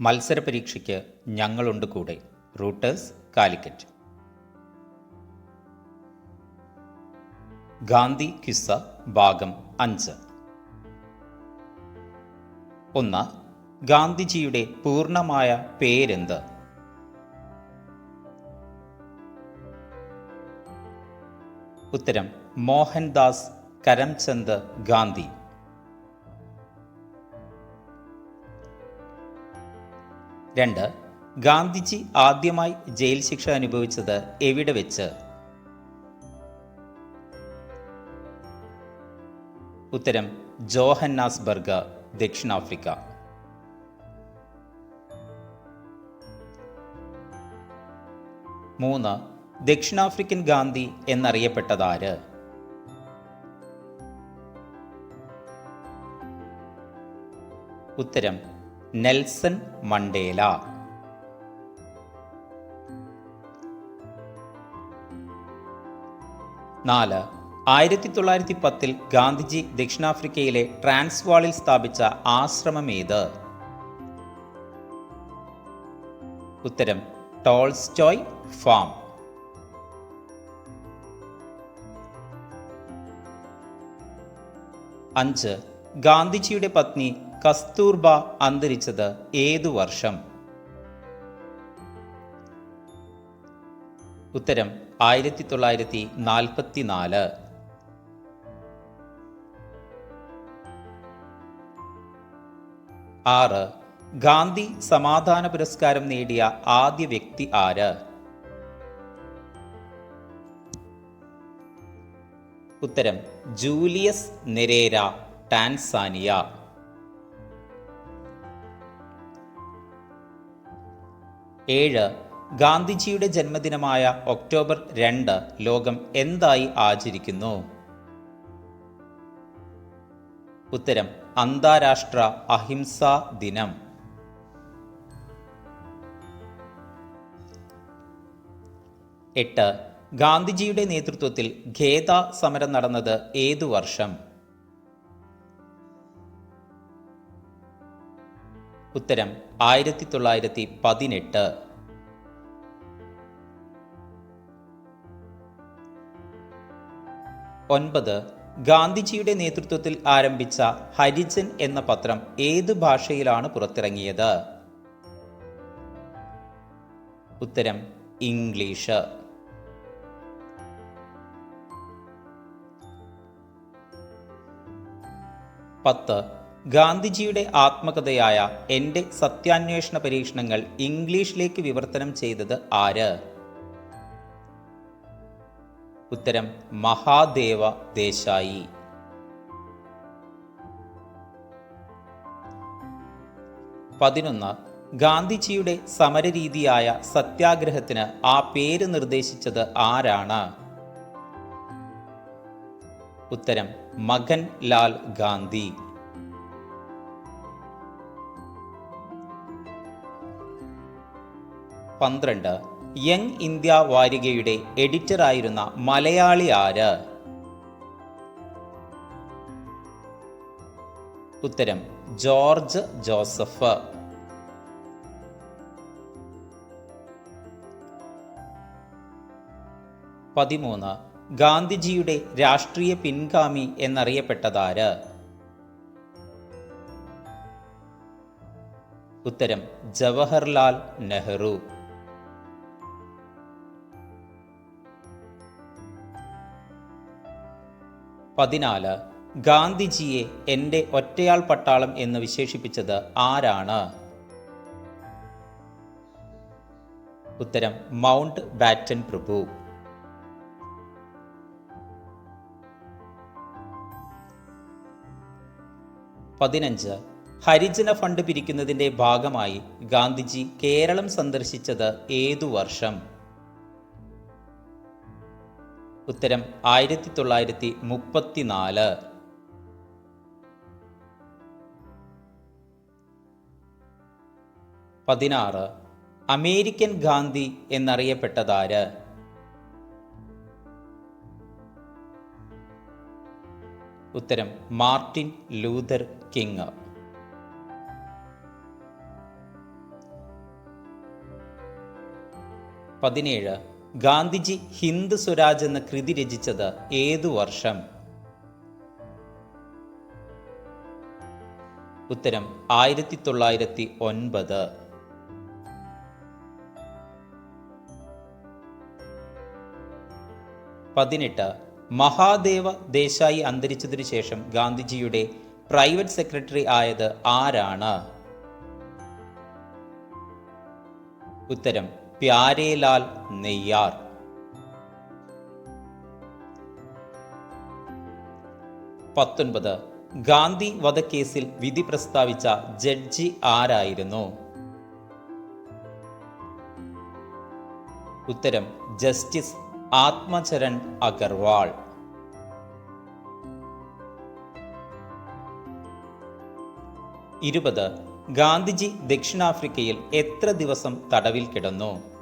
മത്സര പരീക്ഷയ്ക്ക് ഞങ്ങളുണ്ട് കൂടെ. റൂട്ടേഴ്സ് കാലിക്കറ്റ്. ഗാന്ധി കിസ്സ ഭാഗം അഞ്ച്. ഒന്ന് ഗാന്ധിജിയുടെ പൂർണമായ പേരെന്ത്? ഉത്തരം മോഹൻദാസ് കരംചന്ദ് ഗാന്ധി. രണ്ട് ഗാന്ധിജി ആദ്യമായി ജയിൽ ശിക്ഷ അനുഭവിച്ചത് എവിടെ വെച്ച്? ഉത്തരം ജോഹന്നാസ്ബർഗ് ദക്ഷിണാഫ്രിക്ക. മൂന്ന് ദക്ഷിണാഫ്രിക്കൻ ഗാന്ധി എന്നറിയപ്പെട്ടതാര്? ഉത്തരം നെൽസൺ മണ്ടേല. നാല് ആയിരത്തി തൊള്ളായിരത്തി പത്തിൽ ഗാന്ധിജി ദക്ഷിണാഫ്രിക്കയിലെ ട്രാൻസ്വാളിൽ സ്ഥാപിച്ച ആശ്രമം ഏത് ഉത്തരം ടോൾസ്റ്റോയ് ഫാം. അഞ്ച് ഗാന്ധിജിയുടെ പത്നി കസ്തൂർബ അന്തരിച്ചത് ഏതു വർഷം? ഉത്തരം ആയിരത്തി തൊള്ളായിരത്തി നാൽപ്പത്തി നാല് ആറ്. ഗാന്ധി സമാധാന പുരസ്കാരം നേടിയ ആദ്യ വ്യക്തി ആര്? ഉത്തരം ജൂലിയസ് നെരേര ടാൻസാനിയ. ഏഴ് ഗാന്ധിജിയുടെ ജന്മദിനമായ ഒക്ടോബർ രണ്ട് ലോകം എന്തായി ആചരിക്കുന്നു? ഉത്തരം അന്താരാഷ്ട്ര അഹിംസാ ദിനം. എട്ട് ഗാന്ധിജിയുടെ നേതൃത്വത്തിൽ ഖേദ സമരം നടന്നത് ഏതു വർഷം? ഉത്തരം ആയിരത്തി തൊള്ളായിരത്തി പതിനെട്ട് ഒൻപത്. ഗാന്ധിജിയുടെ നേതൃത്വത്തിൽ ആരംഭിച്ച ഹരിജൻ എന്ന പത്രം ഏത് ഭാഷയിലാണ് പുറത്തിറങ്ങിയത്? ഉത്തരം ഇംഗ്ലീഷ്. പത്ത്. ഗാന്ധിജിയുടെ ആത്മകഥയായ എന്റെ സത്യാന്വേഷണ പരീക്ഷണങ്ങൾ ഇംഗ്ലീഷിലേക്ക് വിവർത്തനം ചെയ്തത് ആര്? ഉത്തരം മഹാദേവ ദേശായി. പതിനൊന്ന് ഗാന്ധിജിയുടെ സമരരീതിയായ സത്യാഗ്രഹത്തിന് ആ പേര് നിർദ്ദേശിച്ചത് ആരാണ്? ഉത്തരം മകൻ ലാൽ ഗാന്ധി. പന്ത്രണ്ട്. യങ് ഇന്ത്യ വാരികയുടെ എഡിറ്ററായിരുന്ന മലയാളി ആര്? ഉത്തരം ജോർജ് ജോസഫ്. പതിമൂന്ന് ഗാന്ധിജിയുടെ രാഷ്ട്രീയ പിൻഗാമി എന്നറിയപ്പെട്ടതാര്? ഉത്തരം ജവഹർലാൽ നെഹ്റു. പതിനാല് ഗാന്ധിജിയെ എന്റെ ഒറ്റയാൾ പട്ടാളം എന്ന് വിശേഷിപ്പിച്ചത് ആരാണ്? ഉത്തരം മൗണ്ട് ബാറ്റൻ പ്രഭു. പതിനഞ്ച് ഹരിജന ഫണ്ട് പിരിക്കുന്നതിന്റെ ഭാഗമായി ഗാന്ധിജി കേരളം സന്ദർശിച്ചത് ഏതു വർഷം? ഉത്തരം ആയിരത്തി തൊള്ളായിരത്തി മുപ്പത്തിനാല് പതിനാറ്. അമേരിക്കൻ ഗാന്ധി എന്നറിയപ്പെട്ടതാര്? ഉത്തരം മാർട്ടിൻ ലൂതർ കിങ്. പതിനേഴ്. ഗാന്ധിജി ഹിന്ദ് സ്വരാജ് എന്ന കൃതി രചിച്ചത് ഏതു വർഷം? ഉത്തരം ആയിരത്തി തൊള്ളായിരത്തി ഒൻപത് പതിനെട്ട് മഹാദേവ ദേശായി അന്തരിച്ചതിനു ശേഷം ഗാന്ധിജിയുടെ പ്രൈവറ്റ് സെക്രട്ടറി ആയത് ആരാണ്? ഉത്തരം പ്യാരേലാൽ നെയ്യാർ. പത്തൊൻപത്. ഗാന്ധി വധക്കേസിൽ വിധി പ്രസ്താവിച്ച ജഡ്ജി ആരായിരുന്നു? ഉത്തരം ജസ്റ്റിസ് ആത്മചരൺ അഗർവാൾ. ഇരുപത്. ഗാന്ധിജി ദക്ഷിണാഫ്രിക്കയിൽ എത്ര ദിവസം തടവിൽ കിടന്നു?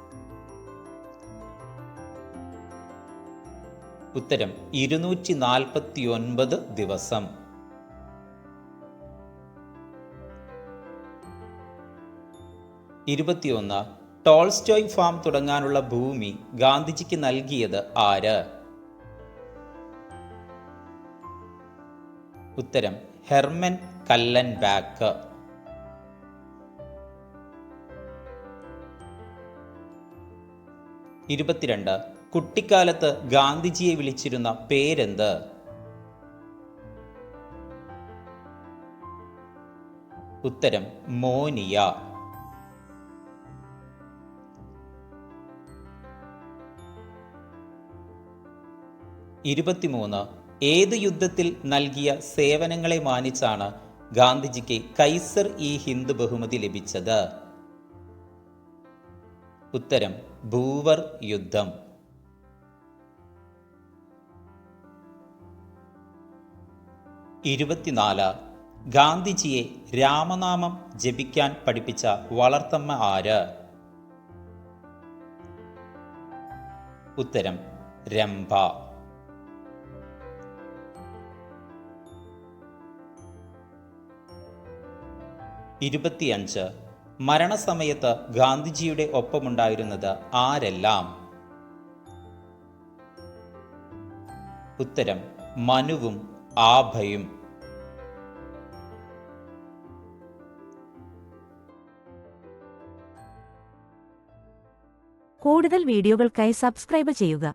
ഉത്തരം ഇരുന്നൂറ്റി നാൽപ്പത്തി ഒൻപത് ദിവസം. ഇരുപത്തിയൊന്ന് ടോൾസ്റ്റോയ് ഫാം തുടങ്ങാനുള്ള ഭൂമി ഗാന്ധിജിക്ക് നൽകിയത് ആര്? ഉത്തരം ഹെർമൻ കല്ലൻ ബാക്ക് ഇരുപത്തിരണ്ട് കുട്ടിക്കാലത്ത് ഗാന്ധിജിയെ വിളിച്ചിരുന്ന പേരെന്ത്? ഉത്തരം മോനിയ. ഇരുപത്തിമൂന്ന്. ഏത് യുദ്ധത്തിൽ നൽകിയ സേവനങ്ങളെ മാനിച്ചാണ് ഗാന്ധിജിക്ക് കൈസർ ഇ ഹിന്ദ് ബഹുമതി ലഭിച്ചത്? ഉത്തരം ഭൂവർ യുദ്ധം. ഇരുപത്തിനാല്. ഗാന്ധിജിയെ രാമനാമം ജപിക്കാൻ പഠിപ്പിച്ച വളർത്തമ്മ ആര്? ഉത്തരം രംഭ. ഇരുപത്തിയഞ്ച്. മരണസമയത്ത് ഗാന്ധിജിയുടെ ഒപ്പമുണ്ടായിരുന്നത് ആരെല്ലാം? ഉത്തരം മനുവും ആഭയും കൂടുതൽ വീഡിയോകൾക്കായി സബ്സ്ക്രൈബ് ചെയ്യുക.